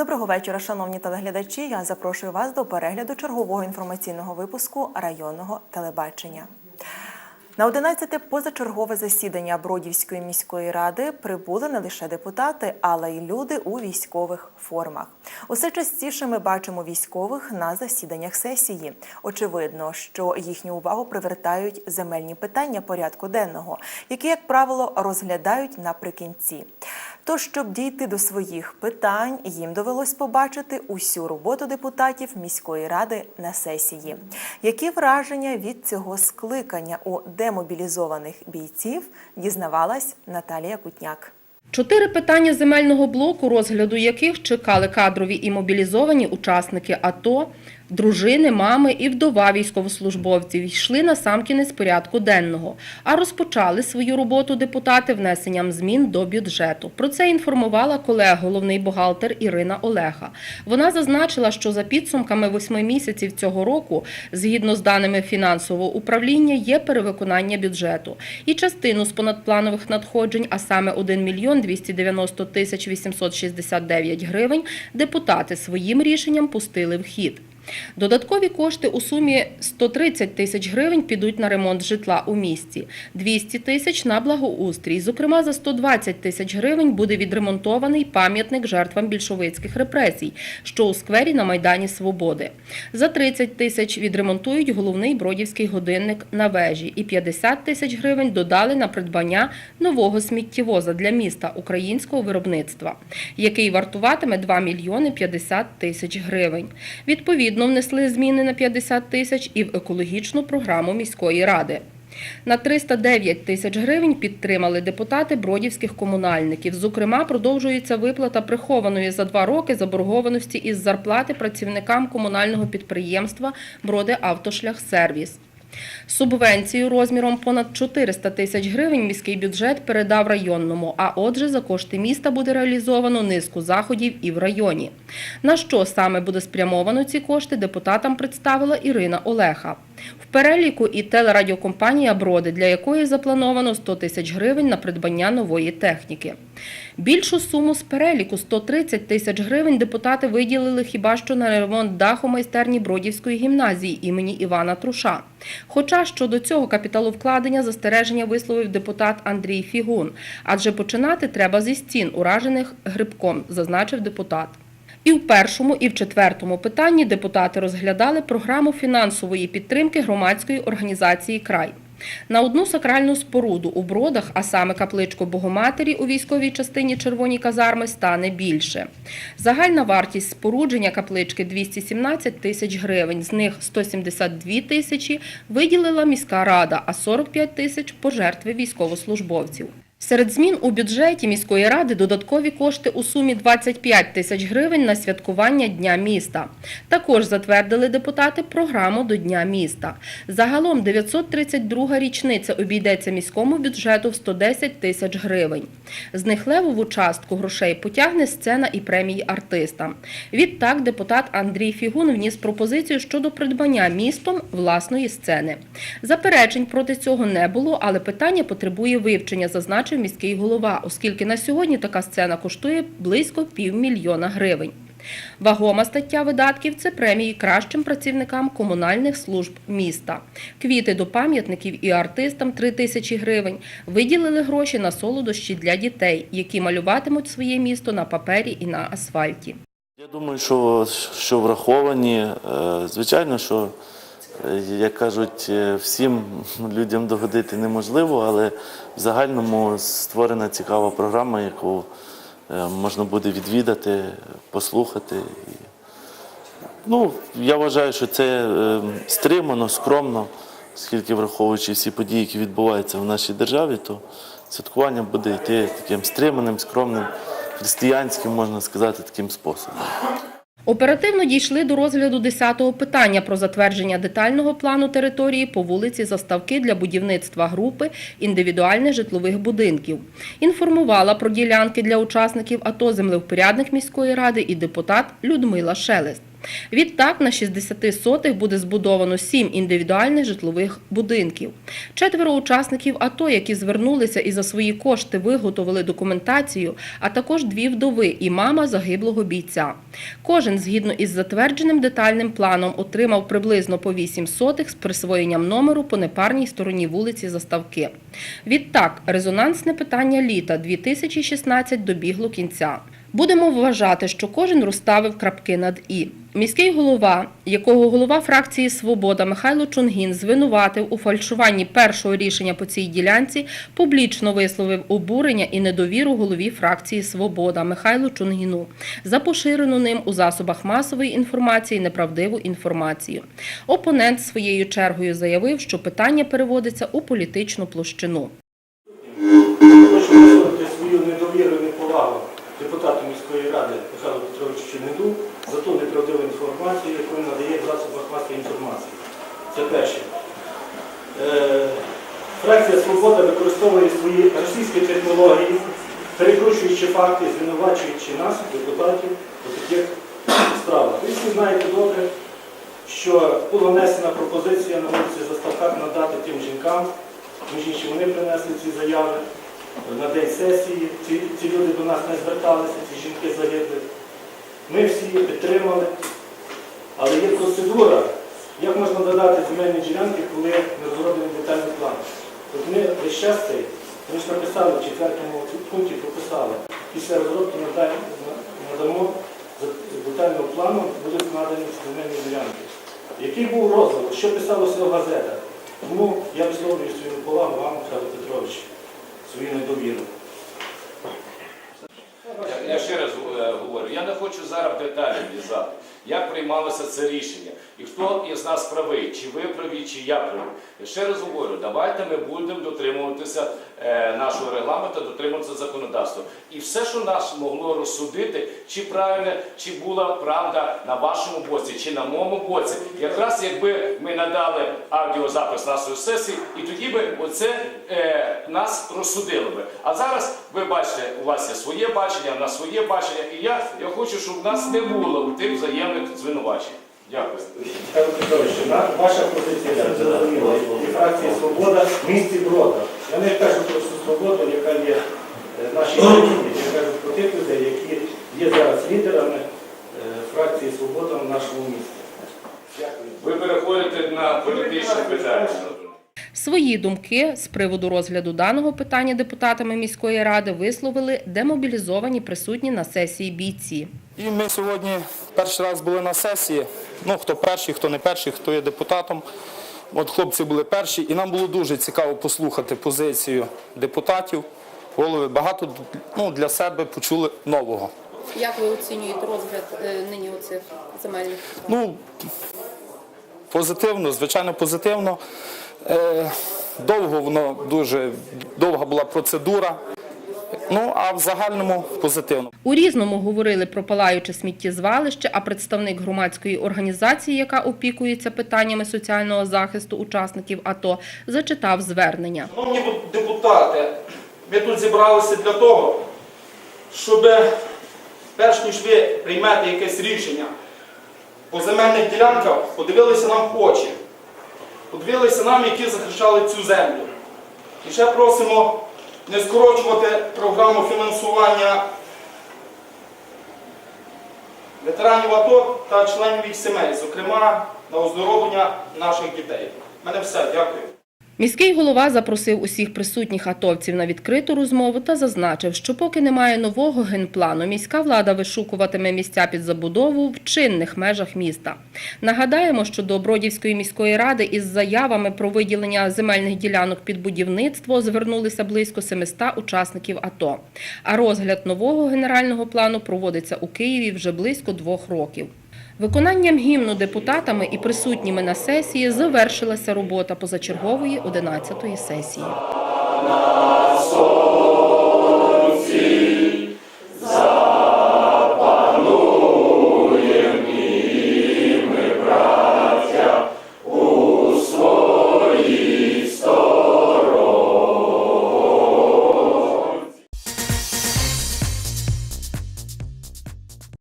Доброго вечора, шановні телеглядачі. Я запрошую вас до перегляду чергового інформаційного випуску районного телебачення. На 11-те позачергове засідання Бродівської міської ради прибули не лише депутати, але й люди у військових формах. Усе частіше ми бачимо військових на засіданнях сесії. Очевидно, що їхню увагу привертають земельні питання порядку денного, які, як правило, розглядають наприкінці. Тож, щоб дійти до своїх питань, їм довелось побачити усю роботу депутатів міської ради на сесії. Які враження від цього скликання у демобілізованих бійців дізнавалась Наталія Кутняк. Чотири питання земельного блоку, розгляду яких чекали кадрові і мобілізовані учасники АТО, дружини, мами і вдова військовослужбовців йшли на сам кінець порядку денного, а розпочали свою роботу депутати внесенням змін до бюджету. Про це інформувала колега головний бухгалтер Ірина Олега. Вона зазначила, що за підсумками восьми місяців цього року, згідно з даними фінансового управління, є перевиконання бюджету. І частину з понадпланових надходжень, а саме 1 мільйон 290 тисяч 869 гривень, депутати своїм рішенням пустили в хід. Додаткові кошти у сумі 130 тисяч гривень підуть на ремонт житла у місті, 200 тисяч на благоустрій. Зокрема, за 120 тисяч гривень буде відремонтований пам'ятник жертвам більшовицьких репресій, що у сквері на Майдані Свободи. За 30 тисяч відремонтують головний бродівський годинник на вежі і 50 тисяч гривень додали на придбання нового сміттєвоза для міста українського виробництва, який вартуватиме 2 мільйони 50 тисяч гривень. Відповідно, внесли зміни на 50 тисяч і в екологічну програму міської ради. На 309 тисяч гривень підтримали депутати бродівських комунальників. Зокрема, продовжується виплата прихованої за два роки заборгованості із зарплати працівникам комунального підприємства «Броди-Автошляхсервіс». Субвенцію розміром понад 400 тисяч гривень міський бюджет передав районному, а отже, за кошти міста буде реалізовано низку заходів і в районі. На що саме буде спрямовано ці кошти, депутатам представила Ірина Олеха. В переліку і телерадіокомпанія Броди, для якої заплановано 100 тисяч гривень на придбання нової техніки. Більшу суму з переліку 130 тисяч гривень депутати виділили хіба що на ремонт даху майстерні Бродівської гімназії імені Івана Труша. Хоча щодо цього капіталовкладення застереження висловив депутат Андрій Фігун, адже починати треба зі стін, уражених грибком, зазначив депутат. І в першому, і в четвертому питанні депутати розглядали програму фінансової підтримки громадської організації Край. На одну сакральну споруду у бродах, а саме капличку Богоматері у військовій частині Червоні казарми, стане більше. Загальна вартість спорудження каплички 217 тисяч гривень, з них 172 тисячі виділила міська рада, а 45 тисяч пожертви військовослужбовців. Серед змін у бюджеті міської ради додаткові кошти у сумі 25 тисяч гривень на святкування Дня міста. Також затвердили депутати програму до Дня міста. Загалом 932 річниця обійдеться міському бюджету в 110 тисяч гривень. З них левову частку грошей потягне сцена і премії артистам. Відтак депутат Андрій Фігун вніс пропозицію щодо придбання містом власної сцени. Заперечень проти цього не було, але питання потребує вивчення, зазначив міський голова, оскільки на сьогодні така сцена коштує близько півмільйона гривень. Вагома стаття видатків це премії кращим працівникам комунальних служб міста. Квіти до пам'ятників і артистам 3 тисячі гривень. Виділили гроші на солодощі для дітей, які малюватимуть своє місто на папері і на асфальті. Я думаю, що, що враховані. Е, Звичайно, що, як кажуть, е, всім людям догодити неможливо, але в загальному створена цікава програма, яку е, можна буде відвідати, послухати. Ну, я вважаю, що це е, стримано, скромно, оскільки враховуючи всі події, які відбуваються в нашій державі, то святкування буде йти таким стриманим, скромним, християнським, можна сказати, таким способом. Оперативно дійшли до розгляду 10-го питання про затвердження детального плану території по вулиці Заставки для будівництва групи індивідуальних житлових будинків. Інформувала про ділянки для учасників АТО землевпорядник міської ради і депутат Людмила Шелест. Відтак на 60 сотих буде збудовано 7 індивідуальних житлових будинків. Четверо учасників АТО, які звернулися і за свої кошти виготовили документацію, а також дві вдови і мама загиблого бійця. Кожен, згідно із затвердженим детальним планом, отримав приблизно по 8 сотих з присвоєнням номеру по непарній стороні вулиці Заставки. Відтак, резонансне питання літа 2016 добігло кінця. Будемо вважати, що кожен розставив крапки над і. Міський голова, якого голова фракції Свобода Михайло Чунгін звинуватив у фальшуванні першого рішення по цій ділянці, публічно висловив обурення і недовіру голові фракції Свобода Михайлу Чунгіну за поширену ним у засобах масової інформації неправдиву інформацію. Опонент своєю чергою заявив, що питання переводиться у політичну площину. Хочу висловити свою недовіру і неповагу депутату міської ради Михайлу Петровичу Черниду за інформацію, яку надає в засобах інформації. Це перше. Е, Фракція Свобода використовує свої російські технології, перекручуючи факти, звинувачуючи нас, депутатів, у таких справах. Ви всі знаєте добре, що була внесена пропозиція на вулиці Заставках надати тим жінкам, між іншим вони принесли ці заяви на день сесії. Ці, ці люди до нас не зверталися, ці жінки загибли. Ми всі її підтримали, але є процедура, як можна додати земельні ділянки, коли не розроблений детальний план. От ми весь час цей, ми ж написали в четвертому пункті прописали, після розробки надамо детального плану будуть надані земельні ділянки. Який був розвиток, що писалося в газетах? Тому я висловлюю свою повагу вам, Михайло Петрович, свою недовіру. Я, я ще раз я не хочу зараз деталі влізати, як приймалося це рішення. І хто із нас правий, чи ви праві, чи я правий. Я ще раз говорю, давайте ми будемо дотримуватися е, нашого регламенту, дотримуватися законодавства. І все, що нас могло розсудити, чи правильно, чи була правда на вашому боці, чи на моєму боці. Якраз якби ми надали аудіозапис нашої сесії, і тоді би оце е, нас розсудило би. А зараз ви бачите, у вас є своє бачення, у нас своє бачення, і я, я хочу, щоб в нас не було у тих взаємних звинувачень. Дякую. Михайло Петрович, ваша позиція зрозуміла. І фракція Свобода в місті Брода. Я не кажу про всю свободу, яка є е, в нашій країні. Я кажу про тих людей, які є зараз лідерами е, фракції Свобода в нашому місті. Дякую. Ви переходите на політичне питання. Свої думки з приводу розгляду даного питання депутатами міської ради висловили демобілізовані присутні на сесії бійці. І ми сьогодні перший раз були на сесії. Ну, хто перший, хто не перший, хто є депутатом. От хлопці були перші, і нам було дуже цікаво послухати позицію депутатів. Голови багато ну, для себе почули нового. Як ви оцінюєте розгляд е, нині оцих земельних? Ну, позитивно, звичайно, позитивно. Е, довго воно дуже довга була процедура. Ну, а в загальному позитивно. У різному говорили про палаюче сміттєзвалище, а представник громадської організації, яка опікується питаннями соціального захисту учасників АТО, зачитав звернення. Шановні депутати, ми тут зібралися для того, щоб перш ніж ви приймете якесь рішення по земельних ділянках, подивилися нам в очі, подивилися нам, які захищали цю землю. І ще просимо не скорочувати програму фінансування ветеранів АТО та членів їх сімей, зокрема на оздоровлення наших дітей. У мене все, дякую. Міський голова запросив усіх присутніх атовців на відкриту розмову та зазначив, що поки немає нового генплану, міська влада вишукуватиме місця під забудову в чинних межах міста. Нагадаємо, що до Бродівської міської ради із заявами про виділення земельних ділянок під будівництво звернулися близько 700 учасників АТО. А розгляд нового генерального плану проводиться у Києві вже близько двох років. Виконанням гімну депутатами і присутніми на сесії завершилася робота позачергової 11-ї сесії.